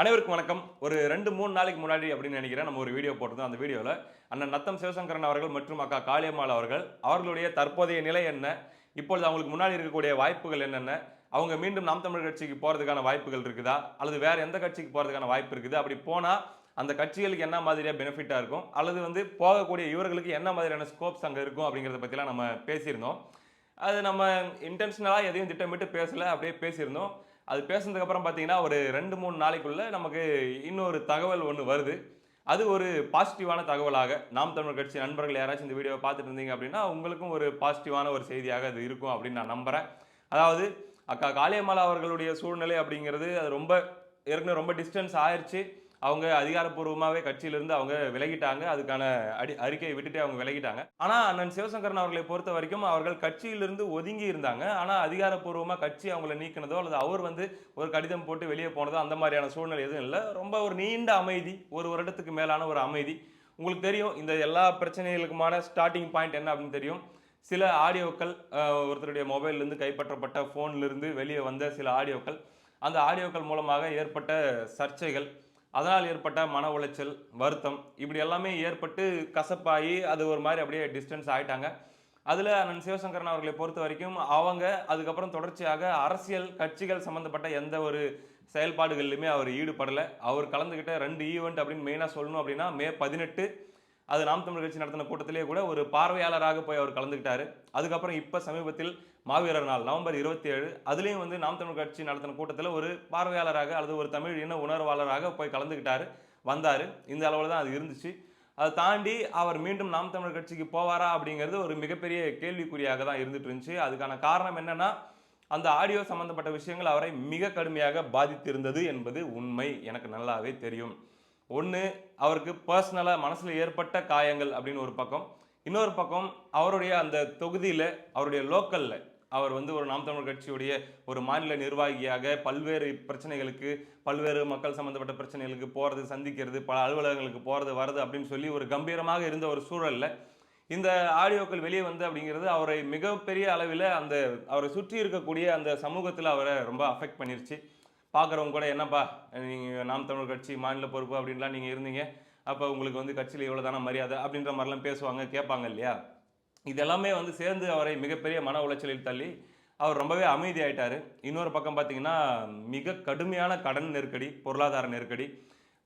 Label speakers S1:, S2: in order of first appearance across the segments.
S1: அனைவருக்கும் வணக்கம். ஒரு ரெண்டு மூணு நாளைக்கு முன்னாடி அப்படின்னு நினைக்கிறேன் நம்ம ஒரு வீடியோ போட்டிருந்தோம் அந்த வீடியோவில் அண்ணன் நத்தம் சிவசங்கரன் அவர்கள் மற்றும் அக்கா காளியம்மாள் அவர்கள் அவர்களுடைய தற்போதைய நிலை என்ன? இப்பொழுது அவங்களுக்கு முன்னாடி இருக்கக்கூடிய வாய்ப்புகள் என்னென்ன? அவங்க மீண்டும் நாம் தமிழ் கட்சிக்கு போகிறதுக்கான வாய்ப்புகள் இருக்குதா? அல்லது வேறு எந்த கட்சிக்கு போகிறதுக்கான வாய்ப்பு இருக்குது? அப்படி போனால் அந்த கட்சிகளுக்கு என்ன மாதிரியாக பெனிஃபிட்டாக இருக்கும்? அல்லது வந்து போகக்கூடிய இவர்களுக்கு என்ன மாதிரியான ஸ்கோப்ஸ் அங்கே இருக்கும் அப்படிங்கிறத பற்றிலாம் நம்ம பேசியிருந்தோம். அது நம்ம இன்டென்ஷனலாக எதையும் திட்டமிட்டு பேசலை அப்படியே பேசியிருந்தோம். அது பேசினதுக்கப்புறம் பார்த்தீங்கன்னா ஒரு ரெண்டு மூணு நாளைக்குள்ளே நமக்கு இன்னொரு தகவல் ஒன்று வருது. அது ஒரு பாசிட்டிவான தகவலாக. நாம் தமிழர் கட்சி நண்பர்கள் யாராச்சும் இந்த வீடியோவை பார்த்துட்டு இருந்தீங்க அப்படின்னா உங்களுக்கும் ஒரு பாசிட்டிவான ஒரு செய்தியாக அது இருக்கும் அப்படின்னு நான் நம்புகிறேன் அதாவது அக்கா காளியம்மாள் அவர்களுடைய சூழ்நிலை அப்படிங்கிறது அது ரொம்ப ஏற்கனவே ரொம்ப டிஸ்டன்ஸ் ஆயிடுச்சு அவங்க அதிகாரப்பூர்வமாகவே கட்சியிலிருந்து அவங்க விலகிட்டாங்க. அதுக்கான அடி அறிக்கையை விட்டுட்டு அவங்க விலகிட்டாங்க. ஆனால் அண்ணன் சிவசங்கரன் அவர்களை பொறுத்த வரைக்கும் அவர்கள் கட்சியிலிருந்து ஒதுங்கி இருந்தாங்க. ஆனால் அதிகாரப்பூர்வமாக கட்சி அவங்கள நீக்கினதோ அல்லது அவர் வந்து ஒரு கடிதம் போட்டு வெளியே போனதோ அந்த மாதிரியான சூழ்நிலை எதுவும் இல்லை. ரொம்ப ஒரு நீண்ட அமைதி ஒரு வருடத்துக்கு மேலான ஒரு அமைதி. உங்களுக்கு தெரியும் இந்த எல்லா பிரச்சனைகளுக்குமான ஸ்டார்டிங் பாயிண்ட் என்ன அப்படின்னு தெரியும்? சில ஆடியோக்கள் ஒருத்தருடைய மொபைல்லேருந்து கைப்பற்றப்பட்ட ஃபோன்லேருந்து வெளியே வந்த சில ஆடியோக்கள். அந்த ஆடியோக்கள் மூலமாக ஏற்பட்ட சர்ச்சைகள் அதனால் ஏற்பட்ட மன உளைச்சல் வருத்தம் இப்படி எல்லாமே ஏற்பட்டு கசப்பாகி அது ஒரு மாதிரி அப்படியே டிஸ்டன்ஸ் ஆகிட்டாங்க அதில் அண்ணன் சிவசங்கரன் அவர்களை பொறுத்த வரைக்கும் அவங்க அதுக்கப்புறம் தொடர்ச்சியாக அரசியல் கட்சிகள் சம்மந்தப்பட்ட எந்த ஒரு செயல்பாடுகள்லையுமே அவர் ஈடுபடலை. அவர் கலந்துக்கிட்ட ரெண்டு ஈவெண்ட் அப்படின்னு மெயினாக சொல்லணும் அப்படின்னா மே பதினெட்டு அது நாம் தமிழ் கட்சி நடத்தின கூட்டத்திலே கூட ஒரு பார்வையாளராக போய் அவர் கலந்துக்கிட்டாரு. அதுக்கப்புறம் இப்போ சமீபத்தில் மாவீரர் நாள் நவம்பர் இருபத்தி ஏழு அதுலேயும் வந்து நாம் தமிழ் கட்சி நடத்தின கூட்டத்தில் ஒரு பார்வையாளராக அல்லது ஒரு தமிழ் இன உணர்வாளராக போய் கலந்துக்கிட்டார் வந்தார். இந்த அளவில் தான் அது இருந்துச்சு. அதை தாண்டி அவர் மீண்டும் நாம் தமிழர் கட்சிக்கு போவாரா அப்படிங்கிறது ஒரு மிகப்பெரிய கேள்விக்குறியாக தான் இருந்துட்டு இருந்துச்சு. அதுக்கான காரணம் என்னென்னா அந்த ஆடியோ சம்பந்தப்பட்ட விஷயங்கள் அவரை மிக கடுமையாக பாதித்திருந்தது என்பது உண்மை. எனக்கு நல்லாவே தெரியும். ஒன்று அவருக்கு பர்சனலாக மனசில் ஏற்பட்ட காயங்கள் அப்படின்னு ஒரு பக்கம். இன்னொரு பக்கம் அவருடைய அந்த தொகுதியில் அவருடைய லோக்கலில் அவர் வந்து ஒரு நாம் தமிழர் கட்சியுடைய ஒரு மாநில நிர்வாகியாக பல்வேறு பிரச்சனைகளுக்கு பல்வேறு மக்கள் சம்பந்தப்பட்ட பிரச்சனைகளுக்கு போகிறது சந்திக்கிறது பல அலுவலகங்களுக்கு போகிறது வருது அப்படின்னு சொல்லி ஒரு கம்பீரமாக இருந்த ஒரு சூழல்ல இந்த ஆடியோக்கள் வெளியே வந்து அப்படிங்கிறது அவரை மிகப்பெரிய அளவில் அந்த அவரை சுற்றி இருக்கக்கூடிய அந்த சமூகத்தில் அவரை ரொம்ப அஃபெக்ட் பண்ணிருச்சு. பார்க்குறவங்க கூட என்னப்பா நீங்கள் நாம் தமிழர் கட்சி மாநில பொறுப்பு அப்படின்லாம் நீங்கள் இருந்தீங்க. அப்போ உங்களுக்கு வந்து கட்சியில் இவ்வளோ தானே மரியாதை அப்படின்ற மாதிரிலாம் பேசுவாங்க கேட்பாங்க இல்லையா? இதெல்லாமே வந்து சேர்ந்து அவரை மிகப்பெரிய மன உளைச்சலில் தள்ளி அவர் ரொம்பவே அமைதி இன்னொரு பக்கம் பார்த்தீங்கன்னா மிக கடுமையான கடன் நெருக்கடி பொருளாதார நெருக்கடி.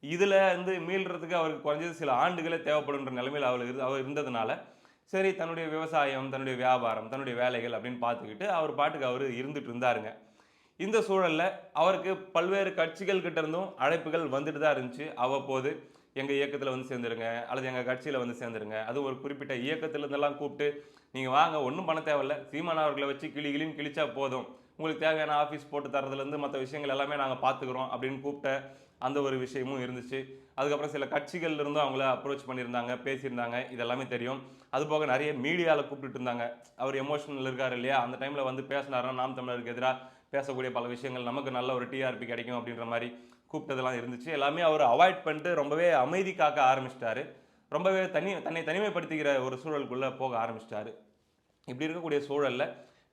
S1: இதில் வந்து மீள்றதுக்கு அவருக்கு குறைஞ்சது சில ஆண்டுகளே தேவைப்படுன்ற நிலைமையில் அவர் இரு அவர் இருந்ததுனால சரி தன்னுடைய விவசாயம் தன்னுடைய வியாபாரம் தன்னுடைய வேலைகள் அப்படின்னு பார்த்துக்கிட்டு அவர் பாட்டுக்கு அவர் இருந்துட்டு இருந்தாருங்க. இந்த சூழலில் அவருக்கு பல்வேறு கட்சிகள் கிட்டேருந்தும் அழைப்புகள் வந்துட்டு தான் இருந்துச்சு. அவ்வப்போது எங்கள் இயக்கத்தில் வந்து சேர்ந்துருங்க அல்லது எங்கள் கட்சியில் வந்து சேர்ந்துருங்க. அது ஒரு குறிப்பிட்ட இயக்கத்திலிருந்தெல்லாம் கூப்பிட்டு நீங்கள் வாங்க ஒன்றும் பண்ண தேவையில்ல. சீமான் அவர்களை வச்சு கிளி கிளின்னு கிழிச்சா போதும். உங்களுக்கு தேவையான ஆஃபீஸ் போட்டு தரதுலேருந்து மற்ற விஷயங்கள் எல்லாமே நாங்கள் பார்த்துக்குறோம் அப்படின்னு கூப்பிட்ட அந்த ஒரு விஷயமும் இருந்துச்சு. அதுக்கப்புறம் சில கட்சிகள் இருந்தும் அவங்கள அப்ரோச் பண்ணியிருந்தாங்க பேசியிருந்தாங்க. இதெல்லாமே தெரியும். அது போக நிறைய மீடியாவில் கூப்பிட்டுட்டு இருந்தாங்க. அவர் எமோஷனல் இருக்கார் இல்லையா? அந்த டைமில் வந்து பேசினாருன்னா நாம் தமிழருக்கு எதிராக பேசக்கூடிய பல விஷயங்கள் நமக்கு நல்ல ஒரு டிஆர்பி கிடைக்கும் அப்படின்ற மாதிரி. கூப்பிட்டதெல்லாம் இருந்துச்சு. எல்லாமே அவர் அவாய்ட் பண்ணிட்டு ரொம்பவே அமைதி காக்க ஆரம்பிச்சிட்டாரு. ரொம்பவே தனி தன்னை தனிமைப்படுத்திக்கிற ஒரு சூழலுக்குள்ளே போக ஆரம்பிச்சிட்டாரு. இப்படி இருக்கக்கூடிய சூழல்ல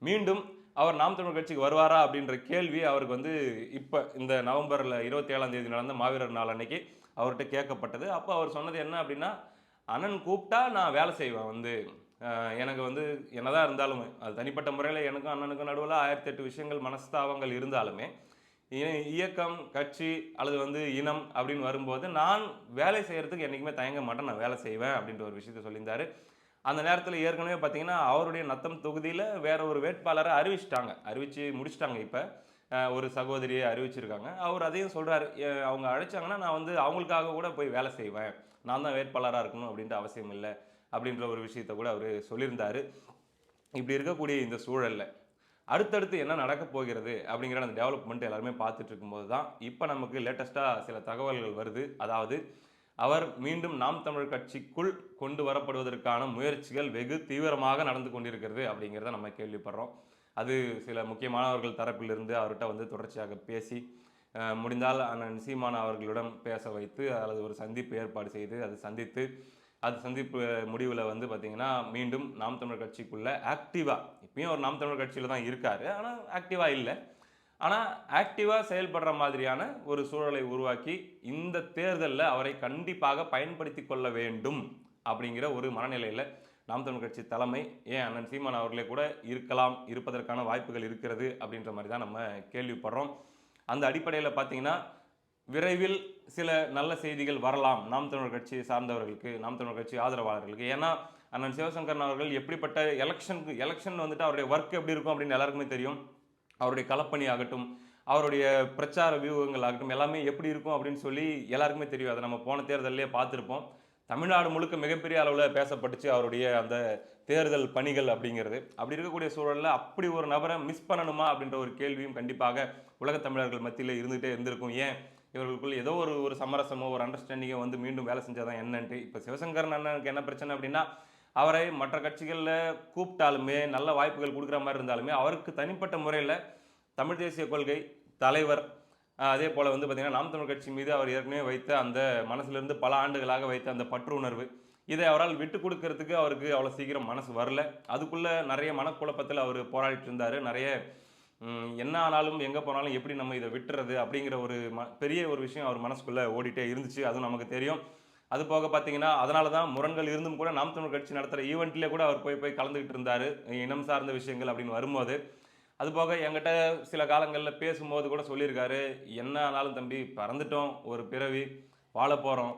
S1: மீண்டும் அவர் நாம் தமிழ் கட்சிக்கு வருவாரா அப்படின்ற கேள்வி அவருக்கு வந்து இப்போ இந்த நவம்பரில் இருபத்தி ஏழாம் தேதி நடந்த மாவீரர் நாள் அன்னைக்கு அவர்கிட்ட கேட்கப்பட்டது. அப்போ அவர் சொன்னது என்ன அப்படின்னா அண்ணன் கூப்பிட்டா நான் வேலை செய்வேன் வந்து. எனக்கு வந்து என்னதான் இருந்தாலுமே அது தனிப்பட்ட முறையில் எனக்கும் அண்ணனுக்கும் நடுவில் ஆயிரத்தி எட்டு விஷயங்கள் மனஸ்தாபங்கள் இருந்தாலுமே இயக்கம் கட்சி அல்லது வந்து இனம் அப்படின்னு வரும்போது நான் வேலை செய்கிறதுக்கு என்றைக்குமே தயங்க மாட்டேன் நான் வேலை செய்வேன் அப்படின்ற ஒரு விஷயத்த சொல்லியிருந்தார். அந்த நேரத்தில் ஏற்கனவே பார்த்தீங்கன்னா அவருடைய நத்தம் தொகுதியில் வேற ஒரு வேட்பாளரை அறிவிச்சிட்டாங்க. அறிவித்து முடிச்சிட்டாங்க இப்போ. ஒரு சகோதரியை அறிவிச்சிருக்காங்க. அவர் அதையும் சொல்கிறார் அவங்க அழைச்சாங்கன்னா நான் வந்து அவங்களுக்காக கூட போய் வேலை செய்வேன். நான் தான் வேட்பாளராக இருக்கணும் அப்படின்ற அவசியம் இல்லை அப்படின்ற ஒரு விஷயத்த கூட அவர் சொல்லியிருந்தார். இப்படி இருக்கக்கூடிய இந்த சூழலில் அடுத்தடுத்து என்ன நடக்க போகிறது அப்படிங்கிற அந்த டெவலப்மெண்ட் எல்லாருமே பார்த்துட்டு இருக்கும்போது தான் இப்போ நமக்கு லேட்டஸ்ட்டாக சில தகவல்கள் வருது. அதாவது அவர் மீண்டும் நாம் தமிழர் கட்சிக்குள் கொண்டு வரப்படுவதற்கான முயற்சிகள் வெகு தீவிரமாக நடந்து கொண்டிருக்கிறது அப்படிங்கிறத நம்ம கேள்விப்படுறோம். அது சில முக்கியமானவர்கள் தரப்பிலிருந்து அவர்கிட்ட வந்து தொடர்ச்சியாக பேசி முடிந்தால் அண்ணன் சீமான் அவர்களிடம் பேச வைத்து அல்லது ஒரு சந்திப்பு ஏற்பாடு செய்து அது சந்தித்து அது சந்திப்பு முடிவில் வந்து பார்த்திங்கன்னா மீண்டும் நாம் தமிழர் கட்சிக்குள்ளே ஆக்டிவாக இப்பயும் அவர் நாம் தமிழர் கட்சியில் தான் இருக்கார். ஆனால் ஆக்டிவாக இல்லை. ஆனால் ஆக்டிவாக செயல்படுற மாதிரியான ஒரு சூழலை உருவாக்கி இந்த தேர்தலில் அவரை கண்டிப்பாக பயன்படுத்தி கொள்ள வேண்டும் அப்படிங்கிற ஒரு மனநிலையில் நாம் தமிழ் கட்சி தலைமை ஏன் அண்ணன் சீமான் அவர்களே கூட இருக்கலாம் இருப்பதற்கான வாய்ப்புகள் இருக்கிறது அப்படின்ற மாதிரி தான் நம்ம கேள்விப்படுறோம். அந்த அடிப்படையில் பார்த்திங்கன்னா விரைவில் சில நல்ல செய்திகள் வரலாம். நாம் தமிழர் கட்சி சார்ந்தவர்களுக்கு நாம் தமிழர் கட்சி ஆதரவாளர்களுக்கு. ஏன்னா அண்ணன் சிவசங்கரன் அவர்கள் எப்படிப்பட்ட எலெக்ஷனுக்கு எலெக்ஷன் வந்துட்டு அவருடைய ஒர்க் எப்படி இருக்கும் அப்படின்னு எல்லாருக்குமே தெரியும். அவருடைய களப்பணி ஆகட்டும் அவருடைய பிரச்சார வியூகங்கள் ஆகட்டும் எல்லாமே எப்படி இருக்கும் அப்படின்னு சொல்லி எல்லாருக்குமே தெரியும். அதை நம்ம போன தேர்தலே பார்த்துருப்போம். தமிழ்நாடு முழுக்க மிகப்பெரிய அளவில் பேசப்பட்டுச்சு அவருடைய அந்த தேர்தல் பணிகள் அப்படிங்கிறது. அப்படி இருக்கக்கூடிய சூழலில் அப்படி ஒரு நபரை மிஸ் பண்ணணுமா அப்படின்ற ஒரு கேள்வியும் கண்டிப்பாக உலகத் தமிழர்கள் மத்தியில் இருந்துகிட்டே இருந்திருக்கும். ஏன்? இவர்களுக்குள் ஏதோ ஒரு ஒரு சமரசமோ ஒரு அண்டர்ஸ்டாண்டிங்கோ வந்து மீண்டும் வேலை செஞ்சாதான் என்னன்ட்டு. இப்போ சிவசங்கரன் அண்ணனுக்கு என்ன பிரச்சனை அப்படின்னா அவரை மற்ற கட்சிகளில் கூப்பிட்டாலுமே நல்ல வாய்ப்புகள் கொடுக்குற மாதிரி இருந்தாலுமே அவருக்கு தனிப்பட்ட முறையில் தமிழ் தேசிய கொள்கை தலைவர் அதே போல் வந்து பார்த்திங்கன்னா நாம் தமிழ் கட்சி மீது அவர் ஏற்கனவே வைத்த அந்த மனசுலேருந்து பல ஆண்டுகளாக வைத்த அந்த பற்று உணர்வு இதை அவரால் விட்டு கொடுக்கறதுக்கு அவருக்கு அவ்வளோ சீக்கிரம் மனசு வரல. அதுக்குள்ளே நிறைய மனக்குழப்பத்தில் அவர் போராடிட்டு இருந்தார். நிறைய என்ன ஆனாலும் எங்கே போனாலும் எப்படி நம்ம இதை விட்டுறது அப்படிங்கிற ஒரு ம பெரிய ஒரு விஷயம் அவர் மனசுக்குள்ளே ஓடிட்டே இருந்துச்சு. அதுவும் நமக்கு தெரியும். அது போக பார்த்தீங்கன்னா அதனால தான் முரண்கள் இருந்தும் கூட நாம் தமிழ் கட்சி நடத்துகிற ஈவெண்ட்லேயே கூட அவர் போய் போய் கலந்துக்கிட்டு இருந்தார். இனம் சார்ந்த விஷயங்கள் அப்படின்னு வரும்போது. அது போக என்கிட்ட சில காலங்களில் பேசும்போது கூட சொல்லியிருக்காரு என்ன ஆனாலும் தம்பி பறந்துட்டோம் ஒரு பிறவி வாழ போகிறோம்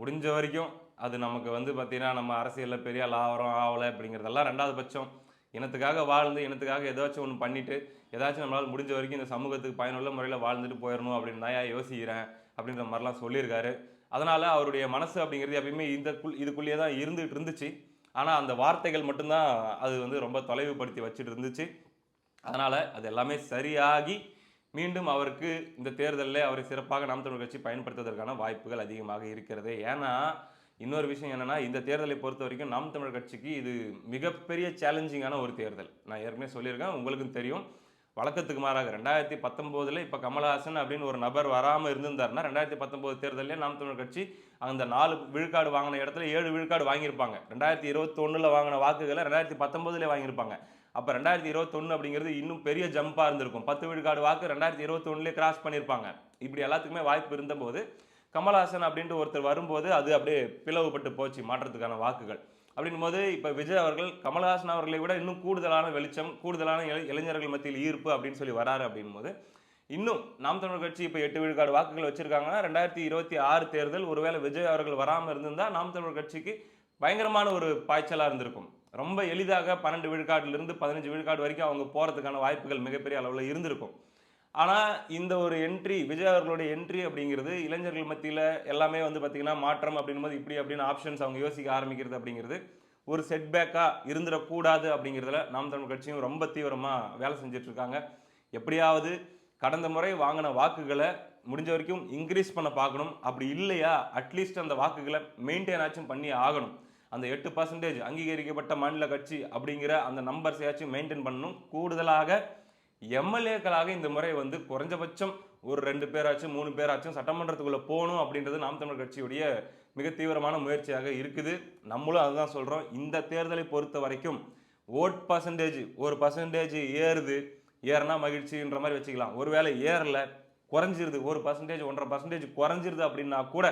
S1: முடிஞ்ச வரைக்கும் அது நமக்கு வந்து பார்த்திங்கன்னா நம்ம அரசியலில் பெரிய ஆள் ஆகிறோம் ஆகலை அப்படிங்கிறதெல்லாம் ரெண்டாவது பட்சம். இனத்துக்காக வாழ்ந்து இனத்துக்காக ஏதாச்சும் ஒன்று பண்ணிவிட்டு ஏதாச்சும் நம்மளால் முடிஞ்ச வரைக்கும் இந்த சமூகத்துக்கு பயனுள்ள முறையில் வாழ்ந்துட்டு போயிடணும் அப்படின்னு தான் யோசிக்கிறேன் அப்படின்ற மாதிரிலாம் சொல்லியிருக்காரு. அதனால் அவருடைய மனசு அப்படிங்கிறது எப்பயுமே இந்த குள் இதுக்குள்ளேயே தான் இருந்துகிட்டு இருந்துச்சு. ஆனால் அந்த வார்த்தைகள் மட்டும்தான் அது வந்து ரொம்ப தொலைவுபடுத்தி வச்சுட்டு இருந்துச்சு. அதனால் அது எல்லாமே சரியாகி மீண்டும் அவருக்கு இந்த தேர்தலில் அவரை சிறப்பாக நாம் தமிழ் கட்சி பயன்படுத்துவதற்கான வாய்ப்புகள் அதிகமாக இருக்கிறது. ஏன்னா இன்னொரு விஷயம் என்னென்னா இந்த தேர்தலை பொறுத்த வரைக்கும் நாம் தமிழர் கட்சிக்கு இது மிகப்பெரிய சேலஞ்சிங்கான ஒரு தேர்தல். நான் ஏற்கனவே சொல்லியிருக்கேன் உங்களுக்கும் தெரியும். வழக்கத்துக்கு மாறாக ரெண்டாயிரத்தி பத்தொம்போதில் இப்போ கமலஹாசன் அப்படின்னு ஒரு நபர் வராமல் இருந்திருந்தாருன்னா ரெண்டாயிரத்தி பத்தொம்போது தேர்தலே நாம் தமிழர் கட்சி அந்த நாலு விழுக்காடு வாங்கின இடத்துல ஏழு விழுக்காடு வாங்கியிருப்பாங்க. ரெண்டாயிரத்தி இருபத்தொன்னில் வாங்கின வாக்குகளை ரெண்டாயிரத்தி பத்தொம்போதுலேயே வாங்கியிருப்பாங்க. அப்போ ரெண்டாயிரத்தி இருபத்தொன்று அப்படிங்கிறது இன்னும் பெரிய ஜம்பாக இருந்திருக்கும். பத்து விழுக்காடு வாக்கு ரெண்டாயிரத்தி இருபத்தொன்னுலேயே கிராஸ் பண்ணியிருப்பாங்க. இப்படி எல்லாத்துக்குமே வாய்ப்பு இருந்தபோது கமல்ஹாசன் அப்படின்ட்டு ஒருத்தர் வரும்போது அது அப்படியே பிளவுபட்டு போச்சு மாற்றத்துக்கான வாக்குகள். அப்படின்னும் போது இப்போ விஜய் அவர்கள் கமல்ஹாசன் அவர்களை விட இன்னும் கூடுதலான வெளிச்சம் கூடுதலான இளை இளைஞர்கள் மத்தியில் ஈர்ப்பு அப்படின்னு சொல்லி வராரு அப்படின்னும் போது இன்னும் நாம் தமிழர் கட்சி இப்போ எட்டு விழுக்காடு வாக்குகள் வச்சிருக்காங்கன்னா ரெண்டாயிரத்தி இருபத்தி ஆறு தேர்தல் ஒருவேளை விஜய் அவர்கள் வராமல் இருந்திருந்தால் நாம் தமிழர் கட்சிக்கு பயங்கரமான ஒரு பாய்ச்சலாக இருந்திருக்கும். ரொம்ப எளிதாக பன்னெண்டு விழுக்காட்டிலிருந்து பதினஞ்சு விழுக்காடு வரைக்கும் அவங்க போகிறதுக்கான வாய்ப்புகள் மிகப்பெரிய அளவில் இருந்திருக்கும். ஆனால் இந்த ஒரு என்ட்ரி விஜய் அவர்களுடைய என்ட்ரி அப்படிங்கிறது இளைஞர்கள் மத்தியில் எல்லாமே வந்து பார்த்திங்கன்னா மாற்றம் அப்படின்போது இப்படி அப்படின்னு ஆப்ஷன்ஸ் அவங்க யோசிக்க ஆரம்பிக்கிறது அப்படிங்கிறது ஒரு செட்பேக்காக இருந்துடக்கூடாது அப்படிங்கிறதுல நாம் தமிழ் கட்சியும் ரொம்ப தீவிரமாக வேலை செஞ்சுட்டு இருக்காங்க எப்படியாவது கடந்த முறை வாங்கின வாக்குகளை முடிஞ்ச வரைக்கும் இன்க்ரீஸ் பண்ண பார்க்கணும். அப்படி இல்லையா? அட்லீஸ்ட் அந்த வாக்குகளை மெயின்டைன் ஆச்சும் பண்ணி ஆகணும். அந்த எட்டு பர்சன்டேஜ் அங்கீகரிக்கப்பட்ட மாநில கட்சி அப்படிங்கிற அந்த நம்பர்ஸையாச்சும் மெயின்டைன் பண்ணணும். கூடுதலாக எம்எல்ஏக்களாக இந்த முறை வந்து குறைஞ்சபட்சம் ஒரு ரெண்டு பேராச்சும் மூணு பேராச்சும் சட்டமன்றத்துக்குள்ளே போகணும் அப்படின்றது நாம் தமிழர் கட்சியுடைய மிக தீவிரமான முயற்சியாக இருக்குது. நம்மளும் அதுதான் சொல்கிறோம் இந்த தேர்தலை பொறுத்த வரைக்கும் ஓட் பர்சன்டேஜ் ஒரு பர்சன்டேஜ் ஏறுது. ஏறுனா மகிழ்ச்சின்ற மாதிரி வச்சுக்கலாம். ஒருவேளை ஏறல குறைஞ்சிருது. ஒரு பர்சன்டேஜ் ஒன்றரை பர்சன்டேஜ் குறைஞ்சிருது அப்படின்னா கூட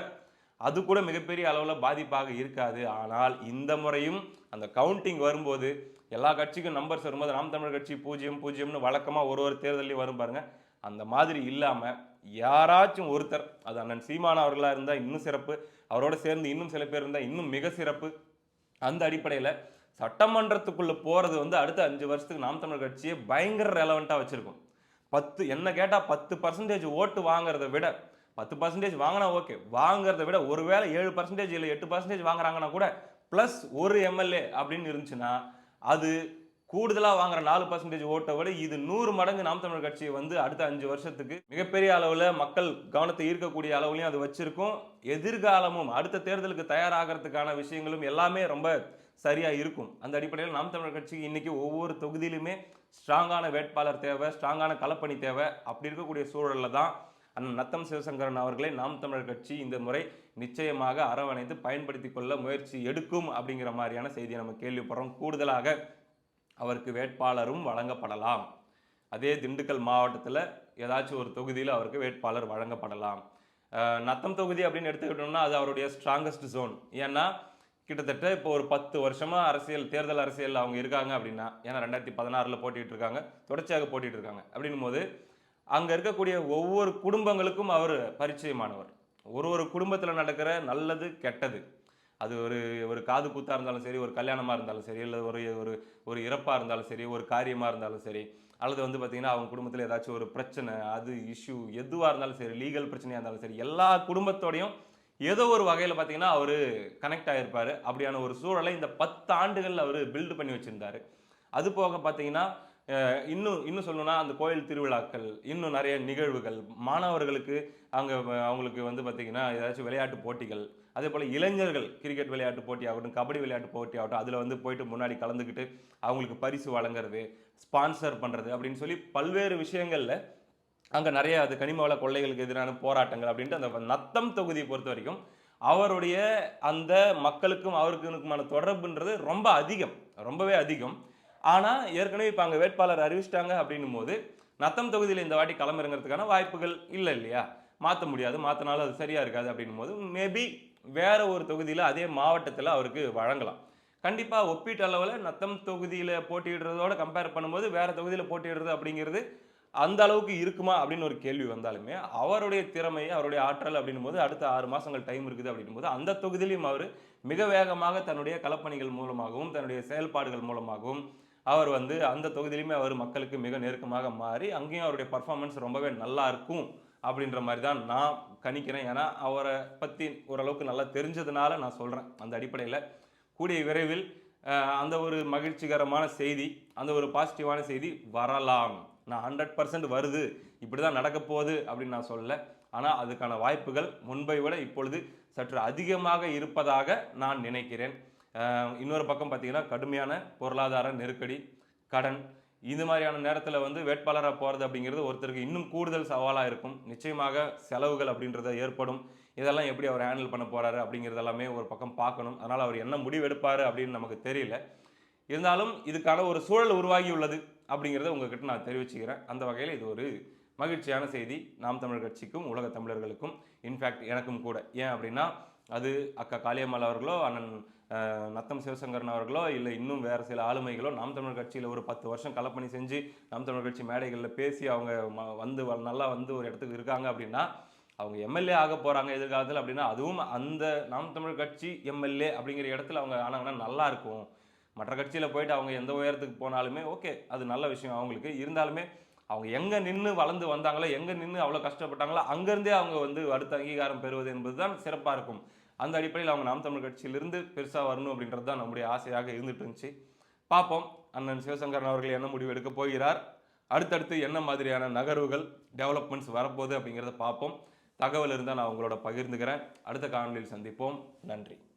S1: அது கூட மிகப்பெரிய அளவில் பாதிப்பாக இருக்காது. ஆனால் இந்த முறையும் அந்த கவுண்டிங் வரும்போது எல்லா கட்சிக்கும் நம்பர்ஸ் வரும்போது நாம் தமிழர் கட்சி பூஜ்ஜியம் பூஜ்ஜியம்னு வழக்கமாக ஒரு ஒரு தேர்தலையும் வரும் பாருங்கள் அந்த மாதிரி இல்லாமல் யாராச்சும் ஒருத்தர் அது அண்ணன் சீமான் அவர்களாக இருந்தால் இன்னும் சிறப்பு அவரோட சேர்ந்து இன்னும் சில பேர் இருந்தால் இன்னும் மிக சிறப்பு. அந்த அடிப்படையில் சட்டமன்றத்துக்குள்ளே போகிறது வந்து அடுத்த அஞ்சு வருஷத்துக்கு நாம் தமிழர் கட்சியை பயங்கர ரெலவெண்ட்டாக வச்சுருக்கும். பத்து என்ன கேட்டால் பத்து பர்சன்டேஜ் ஓட்டு வாங்குறத விட பத்து பர்சன்டேஜ் வாங்கினா ஓகே வாங்குறத விட ஒருவேளை ஏழு பர்சன்டேஜ் இல்லை எட்டு பர்சன்டேஜ் வாங்குறாங்கன்னா கூட ப்ளஸ் ஒரு எம்எல்ஏ அப்படின்னு இருந்துச்சுன்னா அது கூடுதலாக வாங்குற நாலு பர்சன்டேஜ் ஓட்டை விட இது நூறு மடங்கு நாம் தமிழர் கட்சியை வந்து அடுத்த அஞ்சு வருஷத்துக்கு மிகப்பெரிய அளவில் மக்கள் கவனத்தை ஈர்க்கக்கூடிய அளவுலையும் அது வச்சிருக்கும். எதிர்காலமும் அடுத்த தேர்தலுக்கு தயாராகிறதுக்கான விஷயங்களும் எல்லாமே ரொம்ப சரியாக இருக்கும். அந்த அடிப்படையில் நாம் தமிழர் கட்சிக்கு இன்றைக்கி ஒவ்வொரு தொகுதியிலுமே ஸ்ட்ராங்கான வேட்பாளர் தேவை ஸ்ட்ராங்கான களப்பணி தேவை. அப்படி இருக்கக்கூடிய சூழலில் தான் அண்ணன் நத்தம் சிவசங்கரன் அவர்களை நாம் தமிழர் கட்சி இந்த முறை நிச்சயமாக அரவணைத்து பயன்படுத்தி கொள்ள முயற்சி எடுக்கும் அப்படிங்கிற மாதிரியான செய்தியை நம்ம கேள்விப்படுறோம். கூடுதலாக அவருக்கு வேட்பாளரும் வழங்கப்படலாம். அதே திண்டுக்கல் மாவட்டத்தில் ஏதாச்சும் ஒரு தொகுதியில் அவருக்கு வேட்பாளர் வழங்கப்படலாம். நத்தம் தொகுதி அப்படின்னு எடுத்துக்கிட்டோம்னா அது அவருடைய ஸ்ட்ராங்கஸ்ட் ஜோன் ஏன்னா கிட்டத்தட்ட இப்போ ஒரு பத்து வருஷமாக அரசியல் தேர்தல் அரசியலில் அவங்க இருக்காங்க அப்படின்னா ஏன்னா ரெண்டாயிரத்தி பதினாறில் போட்டிகிட்டு இருக்காங்க தொடர்ச்சியாக போட்டிகிட்டு இருக்காங்க அப்படின்னும் போது அங்கே இருக்கக்கூடிய ஒவ்வொரு குடும்பங்களுக்கும் அவர் பரிச்சயமானவர். ஒரு ஒரு குடும்பத்தில் நடக்கிற நல்லது கெட்டது. அது ஒரு ஒரு காது கூத்தாக இருந்தாலும் சரி ஒரு கல்யாணமாக இருந்தாலும் சரி இல்லை ஒரு ஒரு ஒரு இறப்பாக இருந்தாலும் சரி ஒரு காரியமாக இருந்தாலும் சரி அல்லது வந்து பார்த்திங்கன்னா அவங்க குடும்பத்தில் ஏதாச்சும் ஒரு பிரச்சனை அது இஷ்யூ எதுவாக இருந்தாலும் சரி லீகல் பிரச்சனையாக இருந்தாலும் சரி எல்லா குடும்பத்தோடையும் ஏதோ ஒரு வகையில் பார்த்தீங்கன்னா அவர் கனெக்ட் ஆகிருப்பார் அப்படியான ஒரு சூழலை இந்த பத்து ஆண்டுகள் அவர் பில்டு பண்ணி வச்சுருந்தாரு. அது போக பார்த்தீங்கன்னா இன்னும் இன்னும் சொல்லணும்னா அந்த கோயில் திருவிழாக்கள் இன்னும் நிறைய நிகழ்வுகள். மாணவர்களுக்கு அங்கே அவங்களுக்கு வந்து பார்த்திங்கன்னா ஏதாச்சும் விளையாட்டு போட்டிகள் அதே போல் இளைஞர்கள் கிரிக்கெட் விளையாட்டு போட்டி ஆகட்டும் கபடி விளையாட்டு போட்டி ஆகட்டும் அதில் வந்து போயிட்டு முன்னாடி கலந்துக்கிட்டு அவங்களுக்கு பரிசு வழங்குறது ஸ்பான்சர் பண்ணுறது அப்படின்னு சொல்லி பல்வேறு விஷயங்களில் அங்கே நிறைய அது கனிமவள கொள்ளைகளுக்கு எதிரான போராட்டங்கள் அப்படின்ட்டு அந்த நத்தம் தொகுதியை பொறுத்த வரைக்கும் அவருடைய அந்த மக்களுக்கும் அவருக்குமான தொடர்புன்றது ரொம்ப அதிகம் ரொம்பவே அதிகம். ஆனால் ஏற்கனவே இப்போ அங்கே வேட்பாளர் அறிவிச்சிட்டாங்க அப்படின்னும் போது நத்தம் தொகுதியில் இந்த வாட்டி களமிறங்கிறதுக்கான வாய்ப்புகள் இல்லை இல்லையா? மாற்ற முடியாது. மாற்றினாலும் அது சரியாக இருக்காது அப்படின்னும் போது மேபி வேற ஒரு தொகுதியில் அதே மாவட்டத்தில் அவருக்கு வழங்கலாம். கண்டிப்பாக ஒப்பீட்டு அளவில் நத்தம் தொகுதியில் போட்டியிடுறதோட கம்பேர் பண்ணும்போது வேறு தொகுதியில் போட்டியிடுறது அப்படிங்கிறது அந்த அளவுக்கு இருக்குமா அப்படின்னு ஒரு கேள்வி வந்தாலுமே அவருடைய திறமை அவருடைய ஆற்றல் அப்படின்னும் போது அடுத்த ஆறு மாதங்கள் டைம் இருக்குது அப்படின்னும் போது அந்த தொகுதியிலையும் அவர் மிக வேகமாக தன்னுடைய களப்பணிகள் மூலமாகவும் தன்னுடைய செயல்பாடுகள் மூலமாகவும் அவர் வந்து அந்த தொகுதியிலுமே அவர் மக்களுக்கு மிக நெருக்கமாக மாறி அங்கேயும் அவருடைய பர்ஃபார்மன்ஸ் ரொம்பவே நல்லா இருக்கும் அப்படின்ற மாதிரி தான் நான் கணிக்கிறேன். ஏன்னா அவரை பற்றி ஓரளவுக்கு நல்லா தெரிஞ்சதுனால நான் சொல்கிறேன் அந்த அடிப்படையில் கூடிய விரைவில் அந்த ஒரு மகிழ்ச்சிகரமான செய்தி அந்த ஒரு பாசிட்டிவான செய்தி வரலாம். நான் ஹண்ட்ரட் பர்சன்ட் வருது. இப்படி தான் நடக்க போகுது அப்படின்னு நான் சொல்லலை. ஆனால் அதுக்கான வாய்ப்புகள் முன்பை விட இப்பொழுது சற்று அதிகமாக இருப்பதாக நான் நினைக்கிறேன். இன்னொரு பக்கம் பார்த்திங்கன்னா கடுமையான பொருளாதார நெருக்கடி கடன். இது மாதிரியான நேரத்தில் வந்து வேட்பாளராக போகிறது அப்படிங்கிறது ஒருத்தருக்கு இன்னும் கூடுதல் சவாலாக இருக்கும். நிச்சயமாக செலவுகள் அப்படின்றத ஏற்படும். இதெல்லாம் எப்படி அவர் ஹேண்டில் பண்ண போகிறாரு அப்படிங்கிறது எல்லாமே ஒரு பக்கம் பார்க்கணும். அதனால் அவர் என்ன முடிவெடுப்பார் அப்படின்னு நமக்கு தெரியல. இருந்தாலும் இதுக்கான ஒரு சூழல் உருவாகி உள்ளது அப்படிங்கிறத உங்ககிட்ட நான் தெரிவிச்சுக்கிறேன். அந்த வகையில் இது ஒரு மகிழ்ச்சியான செய்தி. நாம் தமிழர் கட்சிக்கும் உலக தமிழர்களுக்கும். இன்ஃபேக்ட் எனக்கும் கூட. ஏன் அப்படின்னா அது அக்கா காளியம்மாள் அவர்களோ அண்ணன் நத்தம் சிவசங்கரன் அவர்களோ இல்லை இன்னும் வேறு சில ஆளுமைகளோ நாம் தமிழர் கட்சியில் ஒரு பத்து வருஷம் கலப்பணி செஞ்சு நாம் தமிழர் கட்சி மேடைகளில் பேசி அவங்க ம- வந்து வ- நல்லா வந்து ஒரு இடத்துக்கு இருக்காங்க அப்படின்னா அவங்க எம்எல்ஏ ஆக போகிறாங்க எதிர்காலத்தில் அப்படின்னா அதுவும் அந்த நாம் தமிழர் கட்சி எம்எல்ஏ அப்படிங்கிற இடத்துல அவங்க ஆனாங்கன்னா நல்லா இருக்கும். மற்ற கட்சியில் போயிட்டு அவங்க எந்த உயரத்துக்கு போனாலுமே ஓகே அது நல்ல விஷயம். அவங்களுக்கு இருந்தாலுமே அவங்க எங்கே நின்று வளர்ந்து வந்தாங்களோ எங்கே நின்று அவ்வளோ கஷ்டப்பட்டாங்களோ அங்கேருந்தே அவங்க வந்து அடுத்த அங்கீகாரம் பெறுவது என்பது தான் சிறப்பாக இருக்கும். அந்த அடிப்படையில் அவங்க நாம் தமிழ் கட்சியிலிருந்து பெருசாக வரணும் அப்படின்றது தான் நம்முடைய ஆசையாக இருந்துட்டு இருந்துச்சு. பார்ப்போம். அண்ணன் சிவசங்கரன் அவர்கள் என்ன முடிவு எடுக்க போகிறார்? அடுத்தடுத்து என்ன மாதிரியான நகர்வுகள் டெவலப்மெண்ட்ஸ் வரப்போகுது அப்படிங்கிறத பார்ப்போம். தகவல் இருந்தால் நான் உங்களோட பகிர்ந்துக்கிறேன். அடுத்த காணொலியில் சந்திப்போம். நன்றி.